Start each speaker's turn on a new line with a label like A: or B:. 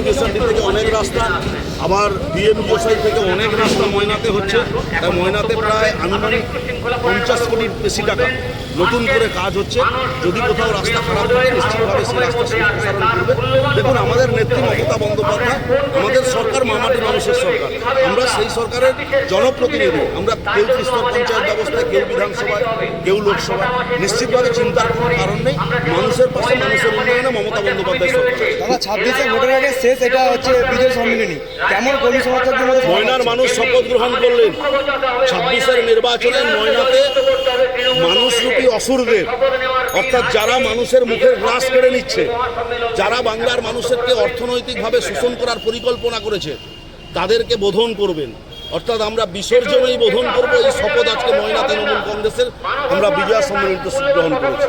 A: Education থেকে অনেক রাস্তা, আবার বিএমজিওসাই থেকে অনেক রাস্তা ময়নাতে হচ্ছে। তাই ময়নাতে প্রায় আনুমানিক পঞ্চাশ কোটির বেশি টাকা নতুন করে কাজ হচ্ছে। যদি কোথাও রাস্তা খারাপ থাকে নিশ্চিতভাবে সেই রাস্তা সম্প্রসারণ করবে। দেখুন, আমাদের নেত্রী মমতা বন্দ্যোপাধ্যায় আমাদের সরকার মামাটি মানুষের সরকার। আমরা সেই সরকারের জনপ্রতিনিধি। আমরা কেউ স্তর পঞ্চায়েত ব্যবস্থায়, কেউ বিধানসভায়, কেউ লোকসভায়। নিশ্চিতভাবে চিন্তার কোনো কারণ নেই। মানুষের পাশে মানুষের উন্নয়নে মমতা বন্দ্যোপাধ্যায় সরকার।
B: ছাব্বিশে ভোটের আগে শেষ, এটা হচ্ছে বিজয় সম্মিলনী। কেমন কর্মী সমর্থকদের মধ্যে
A: ময়নার মানুষ শপথ গ্রহণ করলেন। ছাব্বিশের নির্বাচনে ময়নাতে মানুষরূপী অসুরদের, অর্থাৎ যারা মানুষের মুখের গ্রাস কেড়ে নিচ্ছে, যারা বাংলার মানুষেরকে অর্থনৈতিকভাবে শোষণ করার পরিকল্পনা করেছে, তাদেরকে বোধন করবেন। অর্থাৎ আমরা বিসর্জনেই বোধন করব এই শপথ আজকে ময়না, তৃণমূল কংগ্রেসের, আমরা বিজয়া সম্মেলনতে গ্রহণ করেছি।